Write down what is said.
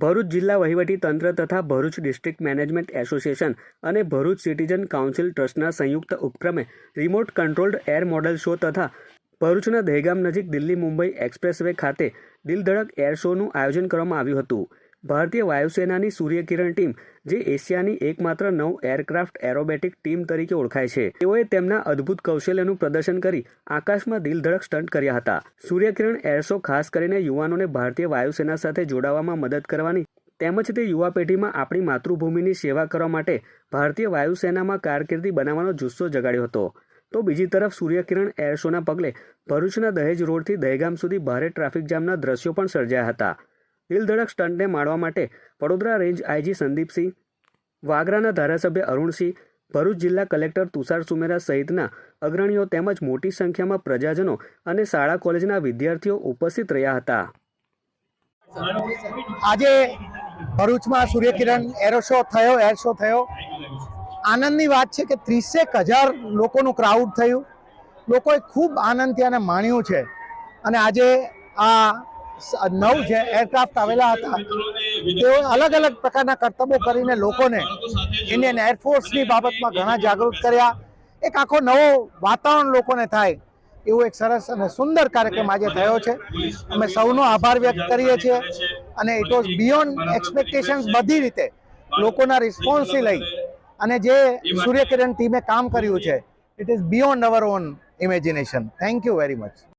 ભરૂચ જિલ્લા વહીવટી તંત્ર તથા ભરૂચ ડિસ્ટ્રિક્ટ મેનેજમેન્ટ એસોસિએશન અને ભરૂચ સિટીઝન કાઉન્સિલ ટ્રસ્ટના સંયુક્ત ઉપક્રમે remote controlled air model show તથા ભરૂચના દહેગામ નજીક દિલ્હી મુંબઈ એક્સપ્રેસવે ખાતે દિલધડક એર શોનું આયોજન કરવામાં આવ્યું હતું. ભારતીય વાયુસેનાની સૂર્યકિરણ ટીમ, જે એશિયાની એકમાત્ર નવ એરક્રાફ્ટ એરોબેટિક ટીમ તરીકે ઓળખાય છે. તેઓએ તેમના અદ્ભુત કૌશલ્યનું પ્રદર્શન કરી આકાશમાં દિલ ધડક સ્ટન્ટ કર્યા હતા. સૂર્યકિરણ એરશો ખાસ કરીને યુવાનોને ભારતીય વાયુસેના સાથે જોડાવામાં મદદ કરવાની, તેમજ તે યુવા પેઢીમાં આપણી માતૃભૂમિની સેવા કરવા માટે ભારતીય વાયુસેનામાં કારકિર્દી બનાવવાનો જુસ્સો જગાડ્યો હતો. તો બીજી તરફ સૂર્યકિરણ એર શોના પગલે ભરૂચના દહેજ રોડથી દહેગામ સુધી ભારે ટ્રાફિક જામના દ્રશ્યો પણ સર્જાયા હતા. દિલ ધડક સ્ટન્ટને માણવા માટે વડોદરા રેન્જ આઈજી સંદીપસિંહ, વાગરાના ધારાસભ્ય અરુણસિંહ, ભરૂચ જિલ્લા કલેક્ટર તુષાર સુમેરા સહિતના અગ્રણીઓ તેમજ મોટી સંખ્યામાં પ્રજાજનો અને શાળા કોલેજના વિદ્યાર્થીઓ ઉપસ્થિત રહ્યા હતા. આજે ભરૂચમાં સૂર્યકિરણ એરો થયો, એર શો થયો. આનંદની વાત છે કે ત્રીસેક હજાર લોકોનું ક્રાઉડ થયું. લોકોએ ખૂબ આનંદથી આને માણ્યું છે. અને આજે આ નવ જે એરક્રાફ્ટ આવેલા હતા, તેઓ અલગ અલગ પ્રકારના કરતબો કરીને લોકોને ઇન્ડિયન એરફોર્સની બાબતમાં ઘણા જાગૃત કર્યા. એક આખો નવો વાતાવરણ લોકોને થાય, એવો એક સરસ અને સુંદર કાર્યક્રમ આજે થયો છે. અમે સૌનો આભાર વ્યક્ત કરીએ છીએ અને ઇટ વોઝ બિયોન્ડ એક્સપેક્ટેશન્સ બધી રીતે લોકોના રિસ્પોન્સથી લઈ અને જે સૂર્યકિરણ ટીમે કામ કર્યું છે it is beyond our own imagination thank you very much